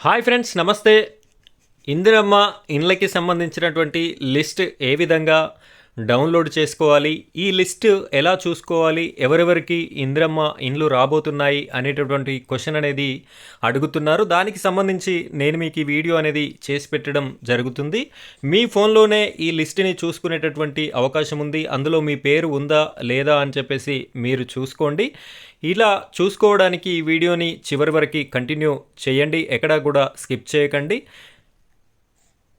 Hi friends నమస్తే. ఇందిరమ్మ ఇండ్లకి సంబంధించినటువంటి లిస్ట్ ఏ విధంగా డౌన్లోడ్ చేసుకోవాలి. ఈ లిస్ట్ ఎలా చూసుకోవాలి? ఎవరెవరికి ఇంద్రమ్మ ఇండ్లు రాబోతున్నాయి అనేటటువంటి క్వశ్చన్ అనేది అడుగుతున్నారు. దానికి సంబంధించి నేను మీకు ఈ వీడియో అనేది చేసి పెట్టడం జరుగుతుంది. మీ ఫోన్లోనే ఈ లిస్ట్ని చూసుకునేటటువంటి అవకాశం ఉంది. అందులో మీ పేరు ఉందా లేదా అని చెప్పేసి మీరు చూసుకోండి. ఇలా చూసుకోవడానికి ఈ వీడియోని చివరి వరకు కంటిన్యూ చేయండి. ఎక్కడా కూడా స్కిప్ చేయకండి.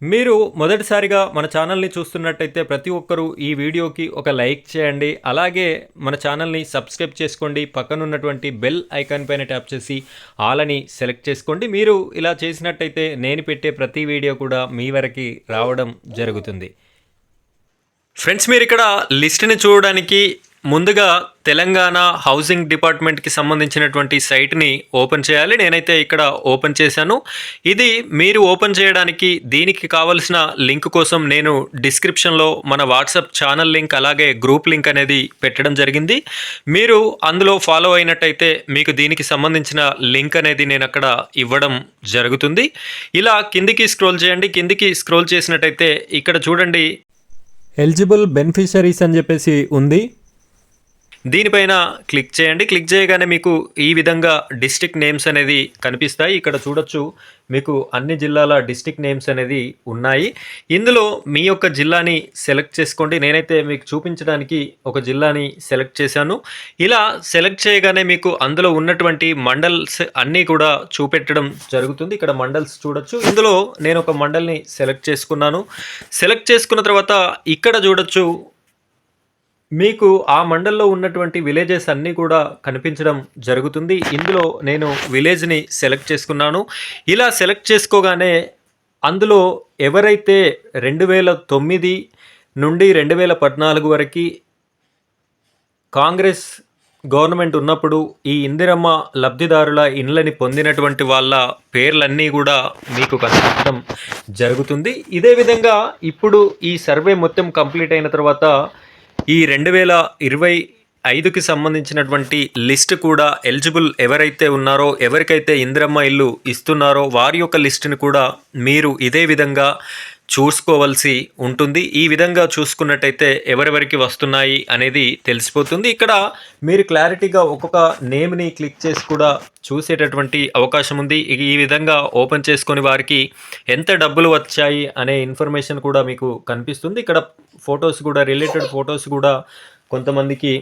మీరు మొదటిసారిగా మన ఛానల్ని చూస్తున్నట్టయితే ప్రతి ఒక్కరూ ఈ వీడియోకి ఒక లైక్ చేయండి. అలాగే మన ఛానల్ని సబ్స్క్రైబ్ చేసుకోండి. పక్కనున్నటువంటి బెల్ ఐకాన్ పైన ట్యాప్ చేసి ఆల్ అని సెలెక్ట్ చేసుకోండి. మీరు ఇలా చేసినట్టయితే నేను పెట్టే ప్రతి వీడియో కూడా మీ వరకు రావడం జరుగుతుంది. ఫ్రెండ్స్ మీరు ఇక్కడ లిస్ట్ని చూడడానికి ముందుగా తెలంగాణ హౌసింగ్ డిపార్ట్మెంట్కి సంబంధించినటువంటి సైట్ని ఓపెన్ చేయాలి. నేనైతే ఇక్కడ ఓపెన్ చేశాను. ఇది మీరు ఓపెన్ చేయడానికి దీనికి కావలసిన లింక్ కోసం నేను డిస్క్రిప్షన్లో మన వాట్సాప్ ఛానల్ లింక్ అలాగే గ్రూప్ లింక్ అనేది పెట్టడం జరిగింది. మీరు అందులో ఫాలో అయినట్టయితే మీకు దీనికి సంబంధించిన లింక్ అనేది నేను అక్కడ ఇవ్వడం జరుగుతుంది. ఇలా కిందికి స్క్రోల్ చేయండి. కిందికి స్క్రోల్ చేసినట్టయితే ఇక్కడ చూడండి. ఎలిజిబుల్ బెనిఫిషరీస్ అని చెప్పేసి ఉంది. దీనిపైన క్లిక్ చేయండి. క్లిక్ చేయగానే మీకు ఈ విధంగా డిస్ట్రిక్ట్ నేమ్స్ అనేది కనిపిస్తాయి. ఇక్కడ చూడొచ్చు మీకు అన్ని జిల్లాల డిస్టిక్ నేమ్స్ అనేది ఉన్నాయి. ఇందులో మీ యొక్క జిల్లాని సెలెక్ట్ చేసుకోండి. నేనైతే మీకు చూపించడానికి ఒక జిల్లాని సెలెక్ట్ చేశాను. ఇలా సెలెక్ట్ చేయగానే మీకు అందులో ఉన్నటువంటి మండల్స్ అన్నీ కూడా చూపెట్టడం జరుగుతుంది. ఇక్కడ మండల్స్ చూడొచ్చు. ఇందులో నేను ఒక మండల్ని సెలెక్ట్ చేసుకున్నాను. సెలెక్ట్ చేసుకున్న తర్వాత ఇక్కడ చూడొచ్చు మీకు ఆ మండల్లో ఉన్నటువంటి విలేజెస్ అన్నీ కూడా కనిపించడం జరుగుతుంది. ఇందులో నేను విలేజ్ని సెలెక్ట్ చేసుకున్నాను. ఇలా సెలెక్ట్ చేసుకోగానే అందులో ఎవరైతే రెండు వేల తొమ్మిది నుండి రెండు వేల పద్నాలుగు వరకు కాంగ్రెస్ గవర్నమెంట్ ఉన్నప్పుడు ఈ ఇందిరమ్మ లబ్ధిదారుల ఇండ్లని పొందినటువంటి వాళ్ళ పేర్లన్నీ కూడా మీకు కనిపించడం జరుగుతుంది. ఇదే విధంగా ఇప్పుడు ఈ సర్వే మొత్తం కంప్లీట్ అయిన తర్వాత ఈ రెండు వేల ఇరవై ఐదుకి సంబంధించినటువంటి లిస్ట్ కూడా ఎలిజిబుల్ ఎవరైతే ఉన్నారో ఎవరికైతే ఇందిరమ్మ ఇల్లు ఇస్తున్నారో వారి యొక్క లిస్టుని కూడా మీరు ఇదే విధంగా చూసుకోవాల్సి ఉంటుంది. ఈ విధంగా చూసుకున్నట్టయితే ఎవరెవరికి వస్తున్నాయి అనేది తెలిసిపోతుంది. ఇక్కడ మీరు క్లారిటీగా ఒక్కొక్క నేమ్ని క్లిక్ చేసి కూడా చూసేటటువంటి అవకాశం ఉంది. ఈ విధంగా ఓపెన్ చేసుకొని వారికి ఎంత డబ్బులు వచ్చాయి అనే ఇన్ఫర్మేషన్ కూడా మీకు కనిపిస్తుంది. ఇక్కడ ఫొటోస్ కూడా రిలేటెడ్ ఫొటోస్ కూడా కొంతమందికి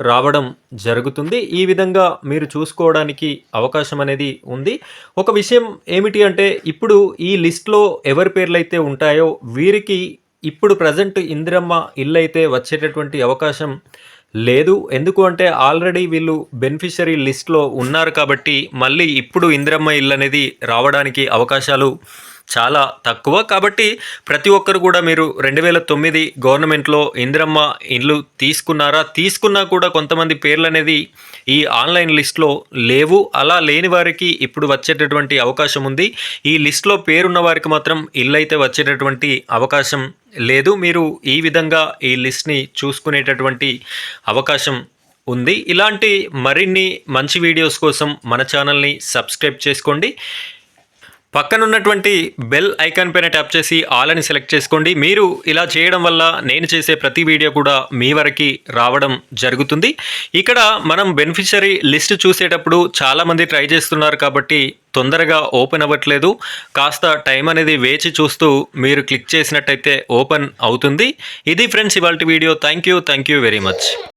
రావడం జరుగుతుంది. ఈ విధంగా మీరు చూసుకోవడానికి అవకాశం అనేది ఉంది. ఒక విషయం ఏమిటి అంటే ఇప్పుడు ఈ లిస్ట్లో ఎవరి పేర్లు అయితే ఉంటాయో వీరికి ఇప్పుడు ప్రజెంట్ ఇందిరమ్మ ఇల్లు అయితే వచ్చేటటువంటి అవకాశం లేదు. ఎందుకు అంటే ఆల్రెడీ వీళ్ళు బెనిఫిషరీ లిస్ట్లో ఉన్నారు కాబట్టి మళ్ళీ ఇప్పుడు ఇందిరమ్మ ఇల్లు అనేది రావడానికి అవకాశాలు చాలా తక్కువ. కాబట్టి ప్రతి ఒక్కరు కూడా మీరు రెండు వేల తొమ్మిది గవర్నమెంట్లో ఇందిరమ్మ ఇల్లు తీసుకున్నారా? తీసుకున్నా కూడా కొంతమంది పేర్లు అనేది ఈ ఆన్లైన్ లిస్ట్లో లేవు. అలా లేని వారికి ఇప్పుడు వచ్చేటటువంటి అవకాశం ఉంది. ఈ లిస్ట్లో పేరున్న వారికి మాత్రం ఇల్లు అయితే వచ్చేటటువంటి అవకాశం లేదు. మీరు ఈ విధంగా ఈ లిస్ట్ని చూసుకునేటటువంటి అవకాశం ఉంది. ఇలాంటి మరిన్ని మంచి వీడియోస్ కోసం మన ఛానల్ని సబ్స్క్రైబ్ చేసుకోండి. పక్కనున్నటువంటి బెల్ ఐకాన్ పైన ట్యాప్ చేసి ఆల్ అని సెలెక్ట్ చేసుకోండి. మీరు ఇలా చేయడం వల్ల నేను చేసే ప్రతి వీడియో కూడా మీ వరకు రావడం జరుగుతుంది. ఇక్కడ మనం బెనిఫిషరీ లిస్ట్ చూసేటప్పుడు చాలామంది ట్రై చేస్తున్నారు కాబట్టి తొందరగా ఓపెన్ అవ్వట్లేదు. కాస్త టైం అనేది వేచి చూస్తూ మీరు క్లిక్ చేసినట్టయితే ఓపెన్ అవుతుంది. ఇది ఫ్రెండ్స్ ఇవాళ video. Thank you. Thank you very much.